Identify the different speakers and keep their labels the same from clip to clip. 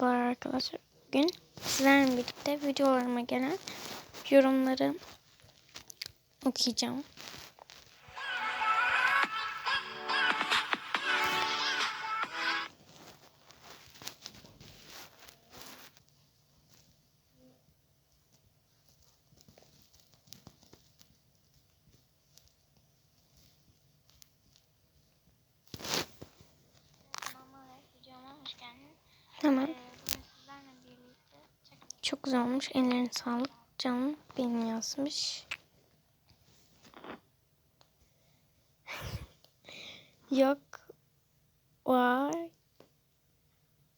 Speaker 1: Merhabalar arkadaşlar. Bugün sizlerle birlikte videolarıma gelen yorumları okuyacağım. Çok güzel olmuş. Ellerine sağlık. Canım benim yazmış. Yok. Var.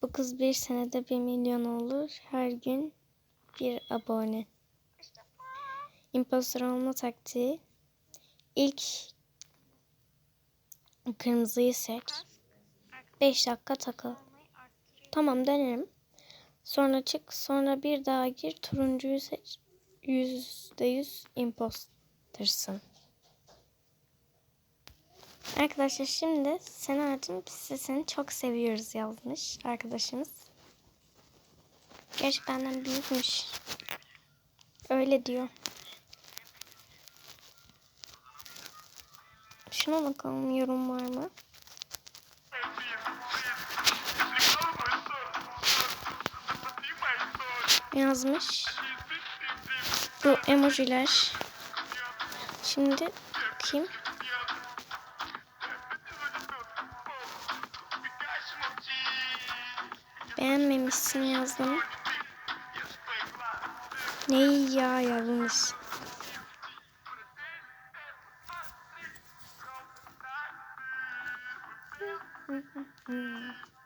Speaker 1: Bu kız bir senede bir milyon olur. Her gün bir abone. Imposter olma taktiği. İlk kırmızıyı seç. 5 dakika takıl. Tamam denerim. Sonra çık. Sonra bir daha gir. Turuncuyu seç. Yüzde yüz impostersın. Arkadaşlar şimdi Sena'cığım biz de seni çok seviyoruz yazmış arkadaşımız. Gerçi benden büyükmüş. Öyle diyor. Şuna bakalım yorum var mı? Yazmış. Bu emojiler. Şimdi bakayım. Beğenmemişsin yazdım. Neyi ya yazmış.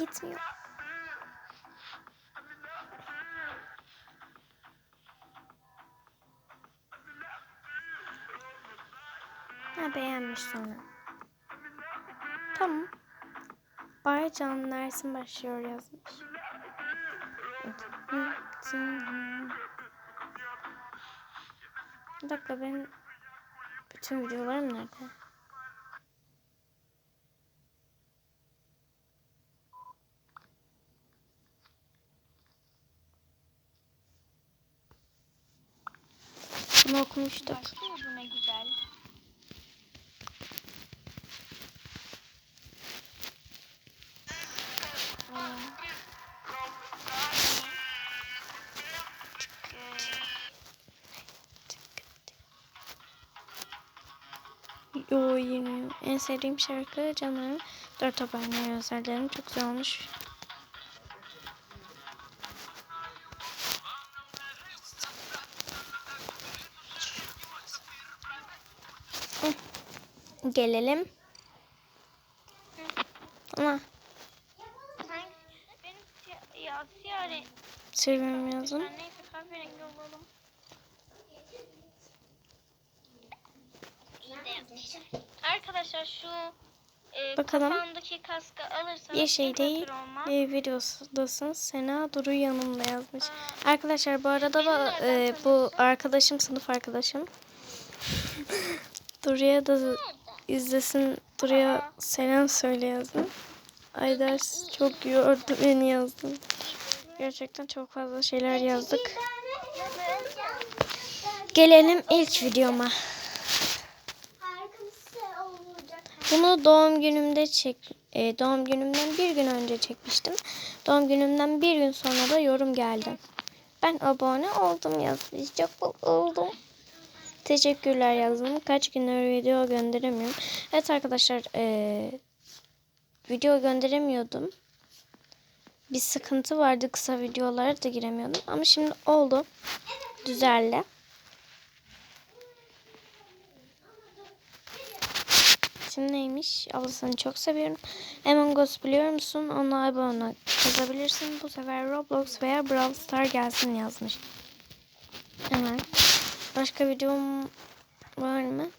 Speaker 1: Gitmiyor. Ha beğenmiş sonra. Tamam. Bay Can dersin başlıyor yazmış. Bir dakika ben bütün videolarım nerede? Bunu okumuştuk.
Speaker 2: Bu ne güzel.
Speaker 1: Yo, yine. En sevdiğim şarkı canım. Dört abone dilerim. Çok güzel olmuş.
Speaker 2: Olalım. İyi de yapmışlar. Arkadaşlar şu e,
Speaker 1: Bakalım.
Speaker 2: kafamdaki kaskı alırsanız
Speaker 1: Bir şey değil. Bir videosundasın. Sena Duru yanımda yazmış. Arkadaşlar bu arada da, e, bu arkadaşım sınıf arkadaşım. Duru'ya da izlesin. Duru'ya selam söyle yazdım. Ay ders çok yordu beni yazdım. Gerçekten çok fazla şeyler yazdık. Gelelim ilk videoma. Bunu doğum günümde çek, e, doğum günümden bir gün önce çekmiştim. Doğum günümden bir gün sonra da yorum geldi. Ben abone oldum yazmış. Çok oldum. Teşekkürler yazdım. Kaç gündür video gönderemiyorum. Evet arkadaşlar e, video gönderemiyordum. Bir sıkıntı vardı. Kısa videolara da giremiyordum. Ama şimdi oldu. Düzeldi. Şimdi neymiş? Ablasını çok seviyorum. Among Us biliyor musun? Ona abone yazabilirsin. Bu sefer Roblox veya Brawl Star gelsin yazmış. Evet. Başka videom var mı?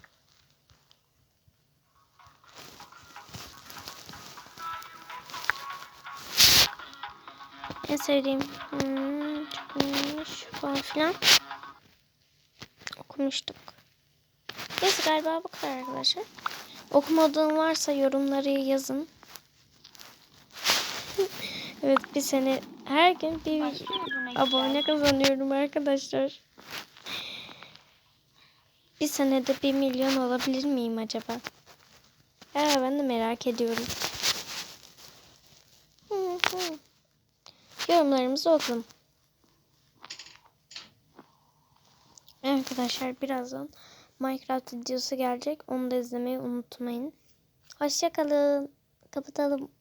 Speaker 1: En sevdiğim hmm, falan filan okumuştuk. Neyse galiba bu kadar arkadaşlar. Okumadığım varsa yorumları yazın. evet bir sene her gün bir abone kazanıyorum arkadaşlar. Bir senede bir milyon olabilir miyim acaba? Evet ben de merak ediyorum. Yorumlarımızı okudum. Arkadaşlar birazdan Minecraft videosu gelecek. Onu da izlemeyi unutmayın. Hoşçakalın. Kapatalım.